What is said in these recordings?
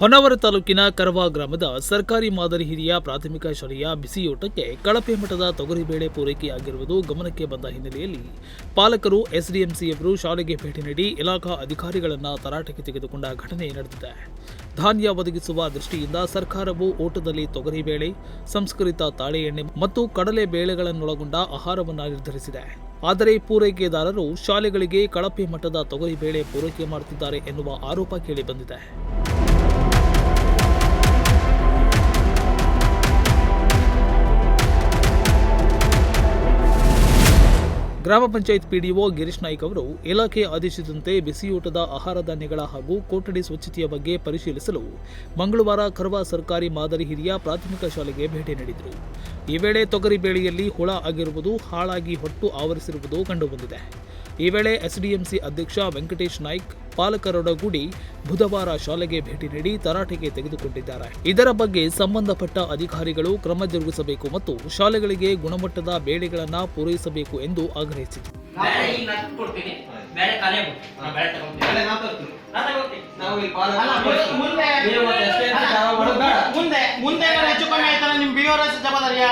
ಹೊನ್ನಾವರ ತಾಲೂಕಿನ ಕರವಾ ಗ್ರಾಮದ ಸರ್ಕಾರಿ ಮಾದರಿ ಹಿರಿಯ ಪ್ರಾಥಮಿಕ ಶಾಲೆಯ ಬಿಸಿಯೂಟಕ್ಕೆ ಕಳಪೆ ಮಟ್ಟದ ತೊಗರಿಬೇಳೆ ಪೂರೈಕೆಯಾಗಿರುವುದು ಗಮನಕ್ಕೆ ಬಂದ ಹಿನ್ನೆಲೆಯಲ್ಲಿ ಪಾಲಕರು ಎಸ್ಡಿಎಂಸಿಯವರು ಶಾಲೆಗೆ ಭೇಟಿ ನೀಡಿ ಇಲಾಖಾ ಅಧಿಕಾರಿಗಳನ್ನು ತರಾಟೆಗೆ ತೆಗೆದುಕೊಂಡ ಘಟನೆ ನಡೆದಿದೆ. ಧಾನ್ಯ ಒದಗಿಸುವ ದೃಷ್ಟಿಯಿಂದ ಸರ್ಕಾರವು ಓಟದಲ್ಲಿ ತೊಗರಿಬೇಳೆ ಸಂಸ್ಕರಿತ ತಾಳೆ ಎಣ್ಣೆ ಮತ್ತು ಕಡಲೆ ಬೇಳೆಗಳನ್ನೊಳಗೊಂಡ ಆಹಾರವನ್ನು ನಿರ್ಧರಿಸಿದೆ. ಆದರೆ ಪೂರೈಕೆದಾರರು ಶಾಲೆಗಳಿಗೆ ಕಳಪೆ ಮಟ್ಟದ ತೊಗರಿಬೇಳೆ ಪೂರೈಕೆ ಮಾಡುತ್ತಿದ್ದಾರೆ ಎನ್ನುವ ಆರೋಪ ಕೇಳಿಬಂದಿದೆ ಗ್ರಾಮ ಪಂಚಾಯತ್ ಪಿಡಿಒ ಗಿರೀಶ್ ನಾಯ್ಕ್ ಅವರು, ಇಲಾಖೆ ಆದೇಶದಂತೆ ಬಿಸಿಯೂಟದ ಆಹಾರ ಧಾನ್ಯಗಳ ಹಾಗೂ ಕೊಠಡಿ ಸ್ವಚ್ಛತೆಯ ಬಗ್ಗೆ ಪರಿಶೀಲಿಸಲು ಮಂಗಳವಾರ ಕರ್ವಾ ಸರ್ಕಾರಿ ಮಾದರಿ ಹಿರಿಯ ಪ್ರಾಥಮಿಕ ಶಾಲೆಗೆ ಭೇಟಿ ನೀಡಿದರು. ಈ ವೇಳೆ ತೊಗರಿ ಬೇಳೆಯಲ್ಲಿ ಹುಳ ಆಗಿರುವುದು, ಹಾಳಾಗಿ ಹೊಟ್ಟು ಆವರಿಸಿರುವುದು ಕಂಡುಬಂದಿದೆ. ಈ ವೇಳೆ ಎಸ್ಡಿಎಂಸಿ ಅಧ್ಯಕ್ಷ ವೆಂಕಟೇಶ್ ನಾಯ್ಕ್ ಪಾಲಕರೊಡಗೂಡಿ ಬುಧವಾರ ಶಾಲೆಗೆ ಭೇಟಿ ನೀಡಿ ತರಾಟೆಗೆ ತೆಗೆದುಕೊಂಡಿದ್ದಾರೆ. ಇದರ ಬಗ್ಗೆ ಸಂಬಂಧಪಟ್ಟ ಅಧಿಕಾರಿಗಳು ಕ್ರಮ ಜರುಗಿಸಬೇಕು ಮತ್ತು ಶಾಲೆಗಳಿಗೆ ಗುಣಮಟ್ಟದ ಬೇಳೆಗಳನ್ನು ಪೂರೈಸಬೇಕು ಎಂದು ಕಳಿಸ್ತೀವಿ. ಮುಂದೆ. ಮುಂದೆ. ಮುಂದೆ ಹೆಚ್ಚು ಕಮ್ಮಿ ಆಯ್ತಲ್ಲ ನಿಮ್ ಬಿಒರ ಜವಾಬ್ದಾರಿಯಾ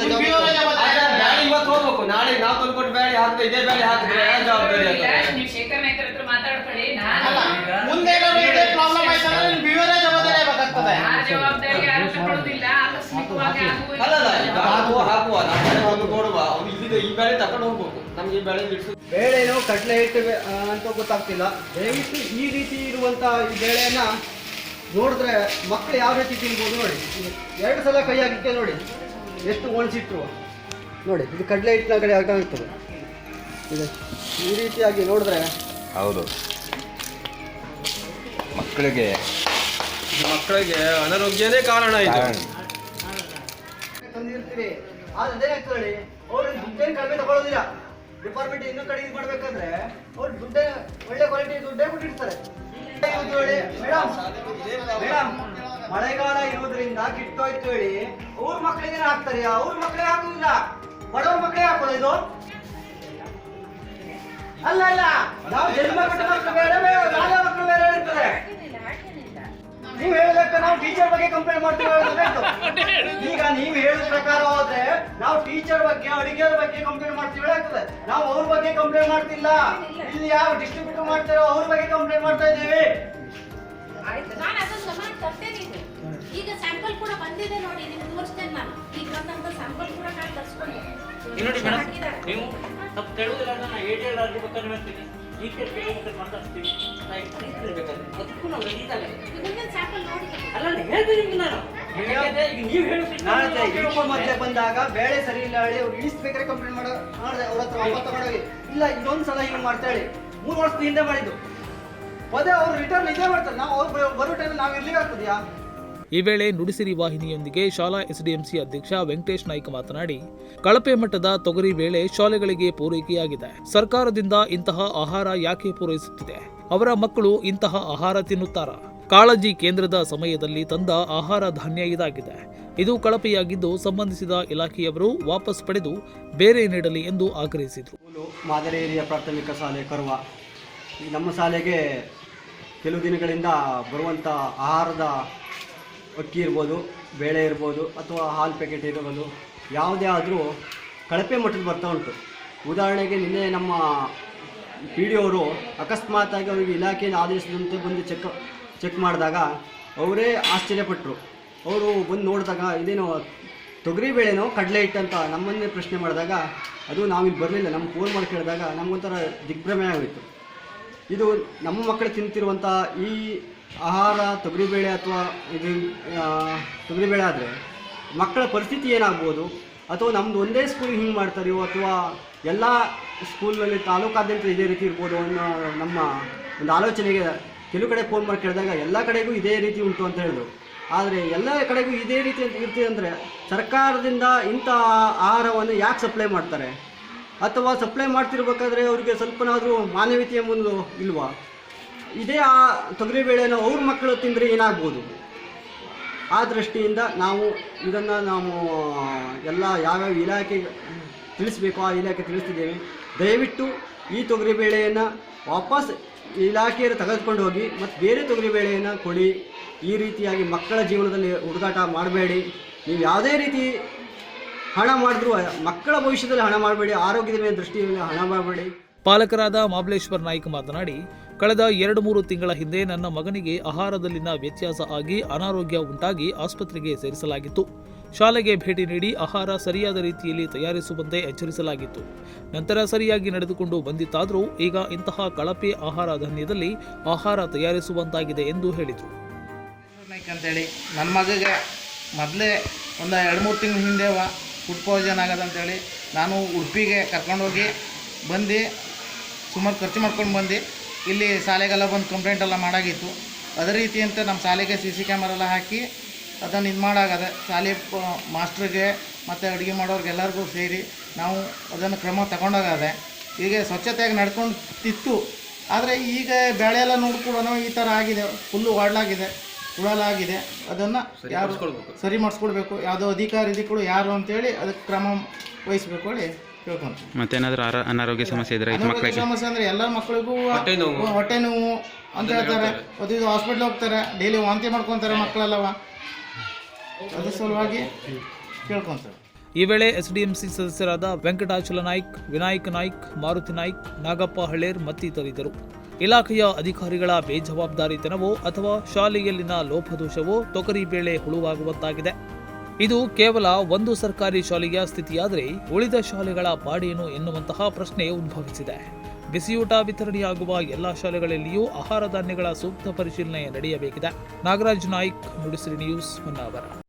ನಿಮ್ ಬಿಒರ ಜವಾಬ್ದಾರಿ ಆಯ್ತಾ? ಬ್ಯಾಳಿ ಇವತ್ತು ಹೋಗ್ಬೇಕು ನಾಳೆ ನಾವು ತಂದ್ಕೊಟ್ಟು ಬೇಳೆ ಹಾಕಿದ್ರೆ ಇದೇ ಬೇಳೆ ಹಾಕಿದ್ರೆ ಯಾರ್ ಜವಾಬ್ದಾರಿ ಈಗ ಆಗ್ತದೆ? ಶೇಖರ್ ನಾಯ್ಕರ್ ಹತ್ರ ಮಾತಾಡ್ಕೊಳ್ಳಿ ಅಲ್ಲ ನಾನು ಮುಂದೆ ಇದೇ ಪ್ರಾಬ್ಲಮ್ ನಿಮ್ ಜವಾಬ್ದಾರಿ ಜವಾಬ್ದಾರಿ ಯಾರು ತಗೊಳ್ಳೋದಿಲ್ಲ ಆಕಸ್ಮಿಕವಾಗಿ ಆಗುವ ಅಲ್ಲಲ್ಲ ಈಗ ಹಾಕುವ ಹಾಕುವ ನಾವು ಬೇಳೆ ಒಂದು ಕೊಡುವ ಅವ್ನು ಇಲ್ಲಿದೆ ಈ ಬೇಳೆ ತಕೊಂಡು ಹೋಗ್ಬೇಕು. ನಮ್ಗೆ ಈ ಬೇಳೆ ಬೇಳೆನೋ ಕಡಲೆ ಹಿಟ್ಟು ಅಂತ ಗೊತ್ತಾಗ್ತಿಲ್ಲ. ದಯವಿಟ್ಟು ಈ ರೀತಿ ಇರುವಂತ ಈ ಬೇಳೆಯನ್ನ ನೋಡಿದ್ರೆ ಮಕ್ಕಳು ಯಾವ ರೀತಿ ತಿನ್ಬೋದು ನೋಡಿ. ಎರಡು ಸಲ ಕೈ ಹಾಕಿಕ್ಕೆ ನೋಡಿ. ಎಷ್ಟು ಒಣಸಿಟ್ರು ನೋಡಿ ಇದು ಕಡಲೆ ಹಿಟ್ಟಿನ ಕಡೆ ಆಗ್ತಾ ಆಗ್ತದೆ? ಇದು ಈ ರೀತಿಯಾಗಿ ನೋಡಿದ್ರೆ ಹೌದು. ಮಕ್ಕಳಿಗೆ ಮಕ್ಕಳಿಗೆ ಅನಾರೋಗ್ಯನೇ ಕಾರಣ ಇದು. ತಂದಿರ್ತೀವಿ. ಆದ್ರೆ ಹೇಳಿ ಅವ್ರು ದುಡ್ಡೇನು ಕಡಿಮೆ ತಗೊಳ್ಳೋದಿಲ್ಲ ಡಿಪಾರ್ಟ್ಮೆಂಟ್ ಇನ್ನೂ ಕಡೆ ಇದು ಮಾಡ್ಬೇಕಂದ್ರೆ ಅವ್ರು ದುಡ್ಡೇ ಒಳ್ಳೆ ಕ್ವಾಲಿಟಿ ದುಡ್ಡೇ ಕೊಟ್ಟಿರ್ತಾರೆ. ಮೇಡಮ್ ಮೇಡಮ್ ಮಳೆಗಾಲ ಇರೋದ್ರಿಂದ ಕಿಟ್ಟೋಯ್ತು ಹೇಳಿ ಅವ್ರ ಮಕ್ಕಳಿಗೆ ಹಾಕ್ತಾರೆ? ಅವ್ರ ಮಕ್ಕಳೇ ಹಾಕುದಿಲ್ಲ ಬಡವ್ರ ಮಕ್ಕಳೇ ಹಾಕೋದು ಇದು? ಅಲ್ಲ ಅಲ್ಲ. ನಾವು ಜನ್ಮ ಮಕ್ಕಳು ಬೇರೆ ಬೇರೆ ಮಕ್ಕಳು ಬೇರೆ ಇರ್ತದೆ ನೀವು ಹೇಳಕ್ಕೆ ನಾವು ಟೀಚರ್ ಬಗ್ಗೆ ಕಂಪ್ಲೇಂಟ್ ಮಾಡ್ತೀವಿ. ಈಗ ನೀವು ಹೇಳಿದ ಪ್ರಕಾರ ಹೋದ್ರೆ ನಾವು ಟೀಚರ್ ಬಗ್ಗೆ, ಅಡಿಗೆಯವ್ರ ಬಗ್ಗೆ ಕಂಪ್ಲೇಂಟ್ ಮಾಡ್ತೀವಿ ಹೇಳಾಗ್ತದೆ. ನಾವು ಅವ್ರ ಬಗ್ಗೆ ಕಂಪ್ಲೇಂಟ್ ಮಾಡ್ತಿಲ್ಲ. ಇಲ್ಲಿ ಯಾವ ಡಿಸ್ಟ್ರಿಬ್ಯೂಟರ್ ಮಾಡ್ತಾರೋ ಅವ್ರ ಬಗ್ಗೆ ಕಂಪ್ಲೇಂಟ್ ಮಾಡ್ತಾ ಇದ್ದೀವಿ. ಈಗ ಸ್ಯಾಂಪಲ್ ಕೂಡ ಬಂದಿದೆ ನೋಡಿ ನಿಮ್ಗೆ ತೋರಿಸ್ತೇನೆ ನಾನು. ಈಗ ಬಂದಂತ ಸ್ಯಾಂಪಲ್ ಕೂಡ ನಾನು ತರಿಸ್ಕೊಂಡೆ. ಈಗ ನೋಡಿ ಮೇಡಮ್ ನೀವು ತಪ್ಪು ಕೇಳುವುದಿಲ್ಲ ನಾನು ಏಟ್ ಏಳು ಬೇಕಾದ್ರೆ ಹೇಳ್ತೀನಿ. ಈ ಕೇಳಿ ಅದಕ್ಕೂ ನಾವು ready ಸ್ಯಾಂಪಲ್ ನೋಡಿ ಅಲ್ಲ ಹೇಳ್ತೀನಿ ನಿಮ್ಗೆ ನಾನು. ಬಂದಾಗ ಬೇಳೆ ಸರಿ ಇಲ್ಲ ಹೇಳಿ ಅವ್ರು ಇಳಿಸ್ಬೇಕಾದ್ರೆ ಕಂಪ್ಲೇಂಟ್ ಮಾಡೋ. ಮಾಡಿದೆ ಅವ್ರ ಹತ್ರ ವಾಪಸ್ ತಗೊಂಡೋಗಿ. ಇಲ್ಲ ಇನ್ನೊಂದು ಸಲ ಹಿಂಗೆ ಮಾಡ್ತಾ ಹೇಳಿ. ಮೂರು ವರ್ಷದ ಹಿಂದೆ ಮಾಡಿದ್ದು. ಪದೇ ಅವ್ರು ರಿಟರ್ನ್ ಇದೇ ಮಾಡ್ತಾರೆ. ನಾವು ಅವ್ರು ಬರೋ- ಟೈಮ್ ನಾವು ಇರ್ಲಿಕ್ಕೆ ಆಗ್ತದ್ಯಾ? ಈ ವೇಳೆ ನುಡಿಸಿರಿ ವಾಹಿನಿಯೊಂದಿಗೆ ಶಾಲಾ ಎಸ್ಡಿಎಂಸಿ ಅಧ್ಯಕ್ಷ ವೆಂಕಟೇಶ್ ನಾಯ್ಕ ಮಾತನಾಡಿ, ಕಳಪೆ ಮಟ್ಟದ ತೊಗರಿ ವೇಳೆ ಶಾಲೆಗಳಿಗೆ ಪೂರೈಕೆಯಾಗಿದೆ. ಸರ್ಕಾರದಿಂದ ಇಂತಹ ಆಹಾರ ಯಾಕೆ ಪೂರೈಸುತ್ತಿದೆ? ಅವರ ಮಕ್ಕಳು ಇಂತಹ ಆಹಾರ ತಿನ್ನುತ್ತಾರಾ? ಕಾಳಜಿ ಕೇಂದ್ರದ ಸಮಯದಲ್ಲಿ ತಂದ ಆಹಾರ ಧಾನ್ಯ ಇದಾಗಿದೆ. ಇದು ಕಳಪೆಯಾಗಿದ್ದು ಸಂಬಂಧಿಸಿದ ಇಲಾಖೆಯವರು ವಾಪಸ್ ಪಡೆದು ಬೇರೆ ನೀಡಲಿ ಎಂದು ಆಗ್ರಹಿಸಿದರು. ಮಾದರಿ ಪ್ರಾಥಮಿಕ ಶಾಲೆ ಕರುವ. ನಮ್ಮ ಶಾಲೆಗೆ ಕೆಲವು ದಿನಗಳಿಂದ ಬರುವಂಥ ಆಹಾರದ ಅಕ್ಕಿ ಇರ್ಬೋದು, ಬೇಳೆ ಇರ್ಬೋದು ಅಥವಾ ಹಾಲು ಪ್ಯಾಕೆಟ್ ಇರ್ಬೋದು ಯಾವುದೇ ಆದರೂ ಕಳಪೆ ಮಟ್ಟದ ಬರ್ತಾ ಉಂಟು. ಉದಾಹರಣೆಗೆ ನಿನ್ನೆ ನಮ್ಮ ಪಿ ಡಿ ಅವರು ಅಕಸ್ಮಾತಾಗಿ ಅವರಿಗೆ ಇಲಾಖೆಯಿಂದ ಆದೇಶದಂತೆ ಬಂದು ಚೆಕ್ ಚೆಕ್ ಮಾಡಿದಾಗ ಅವರೇ ಆಶ್ಚರ್ಯಪಟ್ಟರು ಅವರು ಬಂದು ನೋಡಿದಾಗ ಇದೇನೋ ತೊಗರಿಬೇಳೆನೋ ಕಡಲೆ ಹಿಟ್ಟಂತ ನಮ್ಮನ್ನೇ ಪ್ರಶ್ನೆ ಮಾಡಿದಾಗ ಅದು ನಾವಿಲ್ಲಿ ಬರಲಿಲ್ಲ ನಮ್ಮ ಫೋನ್ ಮಾಡಿ ಕೇಳಿದಾಗ ನಮಗೊಂಥರ ದಿಗ್ಭ್ರಮೆ ಆಗೋಯಿತು. ಇದು ನಮ್ಮ ಮಕ್ಕಳು ತಿಂತಿರುವಂಥ ಈ ಆಹಾರ, ತೊಗರಿಬೇಳೆ ಅಥವಾ ಇದು ತೊಗರಿಬೇಳೆ ಆದರೆ ಮಕ್ಕಳ ಪರಿಸ್ಥಿತಿ ಏನಾಗ್ಬೋದು? ಅಥವಾ ನಮ್ಮದು ಒಂದೇ ಸ್ಕೂಲಿಗೆ ಹಿಂಗೆ ಮಾಡ್ತಾರೆಯೋ ಅಥವಾ ಎಲ್ಲ ಸ್ಕೂಲ್ನಲ್ಲಿ ತಾಲೂಕಾದ್ಯಂತ ಇದೇ ರೀತಿ ಇರ್ಬೋದು ಅನ್ನೋ ನಮ್ಮ ಒಂದು ಆಲೋಚನೆಗೆ ಕೆಲವು ಕಡೆ ಫೋನ್ ಮಾಡಿ ಕೇಳಿದಾಗ ಎಲ್ಲ ಕಡೆಗೂ ಇದೇ ರೀತಿ ಉಂಟು ಅಂತ ಹೇಳಿದ್ರು. ಆದರೆ ಎಲ್ಲ ಕಡೆಗೂ ಇದೇ ರೀತಿ ಅಂತ ಇರ್ತಿದೆ ಅಂದರೆ ಸರ್ಕಾರದಿಂದ ಇಂಥ ಆಹಾರವನ್ನು ಯಾಕೆ ಸಪ್ಲೈ ಮಾಡ್ತಾರೆ? ಅಥವಾ ಸಪ್ಲೈ ಮಾಡ್ತಿರ್ಬೇಕಾದ್ರೆ ಅವರಿಗೆ ಸ್ವಲ್ಪನಾದರೂ ಮಾನವೀಯತೆ ಎಂಬುದು ಇಲ್ವಾ? ಇದೇ ಆ ತೊಗರಿಬೇಳೆನ ಅವ್ರ ಮಕ್ಕಳು ತಿಂದರೆ ಏನಾಗ್ಬೋದು? ಆ ದೃಷ್ಟಿಯಿಂದ ನಾವು ಇದನ್ನು ನಾವು ಎಲ್ಲ ಯಾವ್ಯಾವ ಇಲಾಖೆ ತಿಳಿಸ್ಬೇಕು ಆ ಇಲಾಖೆ ತಿಳಿಸ್ತಿದ್ದೇವೆ. ದಯವಿಟ್ಟು ಈ ತೊಗರಿಬೇಳೆಯನ್ನು ವಾಪಸ್ ಇಲಾಖೆಯಲ್ಲಿ ತೆಗೆದುಕೊಂಡು ಹೋಗಿ ಮತ್ತು ಬೇರೆ ತೊಗರಿಬೇಳೆಯನ್ನು ಕೊಡಿ. ಈ ರೀತಿಯಾಗಿ ಮಕ್ಕಳ ಜೀವನದಲ್ಲಿ ಹುಡುಗಾಟ ಮಾಡಬೇಡಿ. ನೀವು ಯಾವುದೇ ರೀತಿ ಹಣ ಮಾಡಿದ್ರು, ಮಕ್ಕಳ ಭವಿಷ್ಯದಲ್ಲಿ ಹಣ ಮಾಡಬೇಡಿ, ಆರೋಗ್ಯದ ಮೇಲೆ ದೃಷ್ಟಿಯಿಂದ ಹಣ ಮಾಡಬೇಡಿ. ಪಾಲಕರಾದ ಮಾಬಲೇಶ್ವರ್ ನಾಯ್ಕ ಮಾತನಾಡಿ ಕಳೆದ ಎರಡು ಮೂರು ತಿಂಗಳ ಹಿಂದೆ ನನ್ನ ಮಗನಿಗೆ ಆಹಾರದಲ್ಲಿನ ವ್ಯತ್ಯಾಸ ಆಗಿ ಅನಾರೋಗ್ಯ ಉಂಟಾಗಿ ಆಸ್ಪತ್ರೆಗೆ ಸೇರಿಸಲಾಗಿತ್ತು. ಶಾಲೆಗೆ ಭೇಟಿ ನೀಡಿ ಆಹಾರ ಸರಿಯಾದ ರೀತಿಯಲ್ಲಿ ತಯಾರಿಸುವಂತೆ ಎಚ್ಚರಿಸಲಾಗಿತ್ತು. ನಂತರ ಸರಿಯಾಗಿ ನಡೆದುಕೊಂಡು ಬಂದಿತ್ತಾದರೂ ಈಗ ಇಂತಹ ಕಳಪೆ ಆಹಾರ ಧಾನ್ಯದಲ್ಲಿ ಆಹಾರ ತಯಾರಿಸುವಂತಾಗಿದೆ ಎಂದು ಹೇಳಿದರು. ಅಂತೇಳಿ ನನ್ನ ಮಗಗೆ ಮೊದಲೇ ಒಂದು ಎರಡು ಮೂರು ತಿಂಗಳ ಹಿಂದೆ ಫುಡ್ ಪಾಯ್ಸನ್ ಆಗದಂತೇಳಿ ನಾನು ಉಡುಪಿಗೆ ಕರ್ಕೊಂಡೋಗಿ ಬಂದು ಸುಮಾರು ಖರ್ಚು ಮಾಡ್ಕೊಂಡು ಬಂದು ಇಲ್ಲಿ ಶಾಲೆಗೆಲ್ಲ ಬಂದು ಕಂಪ್ಲೇಂಟ್ ಎಲ್ಲ ಮಾಡಾಗಿತ್ತು. ಅದೇ ರೀತಿ ಅಂತ ನಮ್ಮ ಶಾಲೆಗೆ ಸಿ ಸಿ ಕ್ಯಾಮರ ಎಲ್ಲ ಹಾಕಿ ಅದನ್ನು ಇದು ಮಾಡಾಗದೆ ಶಾಲೆ ಮಾಸ್ಟ್ರಿಗೆ ಮತ್ತು ಅಡುಗೆ ಮಾಡೋರಿಗೆಲ್ಲರಿಗೂ ಸೇರಿ ನಾವು ಅದನ್ನು ಕ್ರಮ ತಗೊಂಡೋಗದೆ ಹೀಗೆ ಸ್ವಚ್ಛತೆಯಾಗಿ ನಡ್ಕೊಂತಿತ್ತು. ಆದರೆ ಈಗ ಬೆಳೆ ಎಲ್ಲ ನೋಡ್ಕೊಳ್ಳೋಣ ಈ ಥರ ಆಗಿದೆ. ಫುಲ್ಲು ವಾಡ್ಲಾಗಿದೆ ಉಳಲಾಗಿದೆ. ಅದನ್ನು ಯಾರು ಸರಿ ಮಾಡಿಸ್ಕೊಡ್ಬೇಕು. ಯಾವುದೋ ಅಧಿಕಾರಿ ಇದಕ್ಕೂ ಯಾರು ಅಂತೇಳಿ ಅದಕ್ಕೆ ಕ್ರಮ ವಹಿಸ್ಬೇಕು ಹೇಳಿ. ಮತ್ತೇನಾದರೂ ಆರ ಅನಾರೋಗ್ಯ ಸಮಸ್ಯೆ ಇದ್ರೆ ಇದು ಮಕ್ಕಳಿಗೆ. ಸಮಸ್ಯೆ ಅಂದ್ರೆ ಎಲ್ಲ ಮಕ್ಕಳಿಗೂ ಹೊಟ್ಟೆ ನೋವು. ಹೊಟ್ಟೆ ನೋವು ಅಂತ ಹೇಳ್ತಾರೆ. ಅದು ಇದು ಹಾಸ್ಪಿಟ್ಲ್ ಹೋಗ್ತಾರೆ. ಡೈಲಿ ವಾಂತಿ ಮಾಡ್ಕೊತಾರೆ ಮಕ್ಕಳೆಲ್ಲವ. ಅದ್ರ ಸಲುವಾಗಿ ಕೇಳ್ಕೊಂತಾರೆ. ಈ ವೇಳೆ ಎಸ್ಡಿಎಂಸಿ ಸದಸ್ಯರಾದ ವೆಂಕಟಾಚಲ ನಾಯ್ಕ್ ವಿನಾಯಕ್ ನಾಯ್ಕ್ ಮಾರುತಿ ನಾಯ್ಕ್ ನಾಗಪ್ಪ ಹಳೇರ್ ಮತ್ತಿತರಿದ್ದರು. ಇಲಾಖೆಯ ಅಧಿಕಾರಿಗಳ ಬೇಜವಾಬ್ದಾರಿತನವೋ ಅಥವಾ ಶಾಲೆಯಲ್ಲಿನ ಲೋಪದೋಷವೋ ತೊಗರಿ ಬೇಳೆ ಹುಳುವಾಗುವಂತಾಗಿದೆ. ಇದು ಕೇವಲ ಒಂದು ಸರ್ಕಾರಿ ಶಾಲೆಯ ಸ್ಥಿತಿಯಾದರೆ ಉಳಿದ ಶಾಲೆಗಳ ಪಾಡೇನು ಎನ್ನುವಂತಹ ಪ್ರಶ್ನೆ ಉದ್ಭವಿಸಿದೆ. ಬಿಸಿಯೂಟ ವಿತರಣೆಯಾಗುವ ಎಲ್ಲಾ ಶಾಲೆಗಳಲ್ಲಿಯೂ ಆಹಾರ ಧಾನ್ಯಗಳ ಸೂಕ್ತ ಪರಿಶೀಲನೆ ನಡೆಯಬೇಕಿದೆ. ನಾಗರಾಜ್ ನಾಯ್ಕ್, ನುಡಿಸಿರಿ ನ್ಯೂಸ್, ಹೊನ್ನಾವರ.